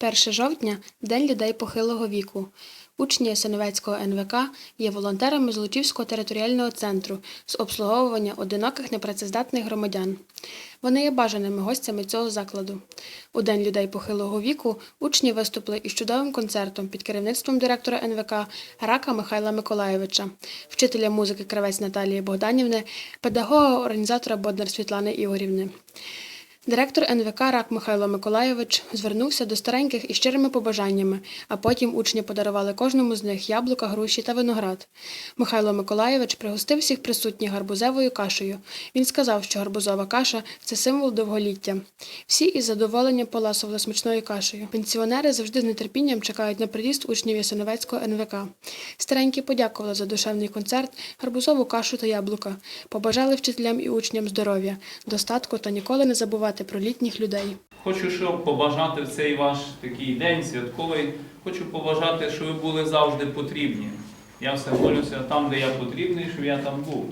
1 жовтня День людей похилого віку. Учні Ясиновецького НВК є волонтерами Золочівського територіального центру з обслуговування одиноких непрацездатних громадян. Вони є бажаними гостями цього закладу. У День людей похилого віку учні виступили із чудовим концертом під керівництвом директора НВК Рака Михайла Миколаєвича, вчителя музики Кравець Наталії Богданівни, педагога-організатора Боднар Світлани Ігорівни. Директор НВК Рак Михайло Миколайович звернувся до стареньких із щирими побажаннями, а потім учні подарували кожному з них яблука, груші та виноград. Михайло Миколайович пригостив всіх присутніх гарбузевою кашею. Він сказав, що гарбузова каша це символ довголіття. Всі із задоволенням поласували смачною кашею. Пенсіонери завжди з нетерпінням чекають на приїзд учнів Ясиновецького НВК. Старенькі подякували за душевний концерт, гарбузову кашу та яблука. Побажали вчителям і учням здоров'я, достатку та ніколи не забувати про літніх людей. Хочу, щоб побажати в цей ваш такий день святковий. Хочу побажати, щоб ви були завжди потрібні. Я все молюся там, де я потрібний, щоб я там був.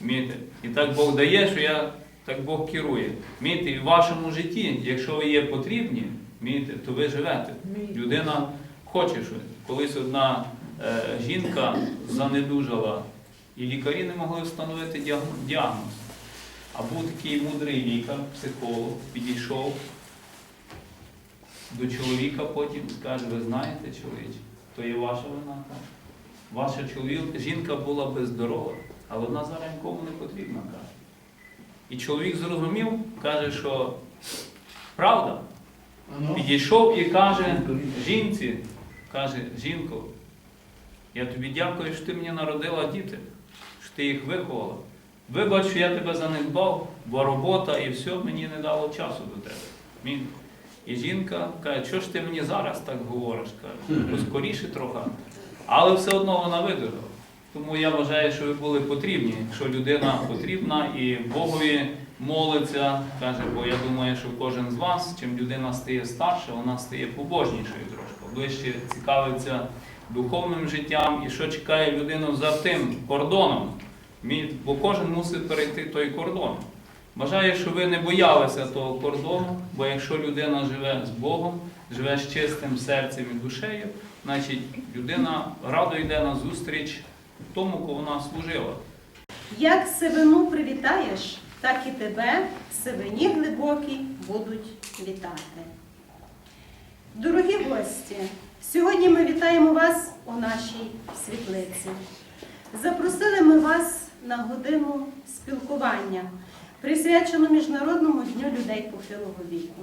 Вмієте? І так Бог дає, що я так Бог керує. Вмієте? І в вашому житті, якщо ви є потрібні, вмієте, то ви живете. Людина хоче щось. Колись одна е, жінка занедужала, і лікарі не могли встановити діагноз. А був такий мудрий лікар, психолог, підійшов до чоловіка потім і каже, ви знаєте, чоловіче, то є ваша вина. каже. Ваша чоловік, жінка була би здорова, але вона зараз нікому не потрібна, каже. І чоловік зрозумів, каже, що правда. Підійшов і каже жінці, каже, жінко, я тобі дякую, що ти мені народила діти, що ти їх виховала. Вибач, що я тебе занедбав, бо робота і все мені не дало часу до тебе. Мін. І жінка каже, що ж ти мені зараз так говориш? каже, поскоріше трохи. Але все одно вона видержала. Тому я вважаю, що ви були потрібні. Якщо людина потрібна і Богові молиться, каже, бо я думаю, що кожен з вас, чим людина стає старша, вона стає побожнішою трошки, ближче цікавиться духовним життям і що чекає людину за тим кордоном. Бо кожен мусить перейти той кордон. Бажаю, щоб ви не боялися того кордону, бо якщо людина живе з Богом, живе з чистим серцем і душею, значить людина радо йде на зустріч тому, кого вона служила. Як сивину привітаєш, так і тебе сивині глибокі будуть вітати. Дорогі гості, сьогодні ми вітаємо вас у нашій світлиці. Запросили ми вас на годину спілкування, присвячену Міжнародному дню людей похилого віку.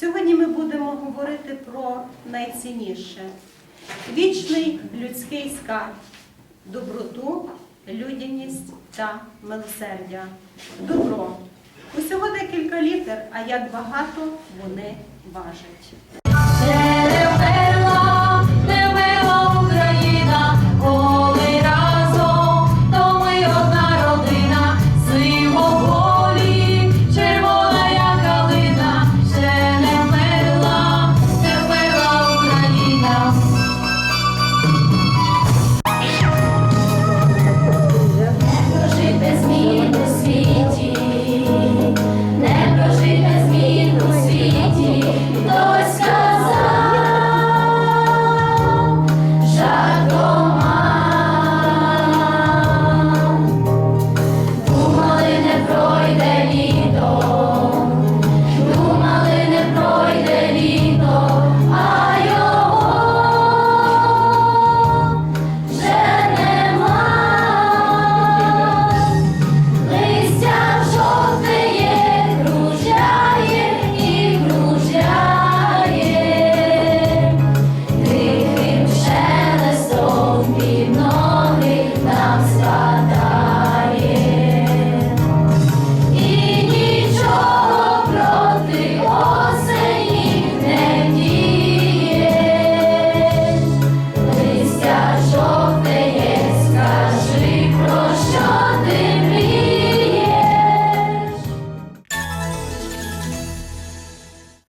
Сьогодні ми будемо говорити про найцінніше вічний людський скарб, доброту, людяність та милосердя. Добро. Усього декілька літер, а як багато вони важать.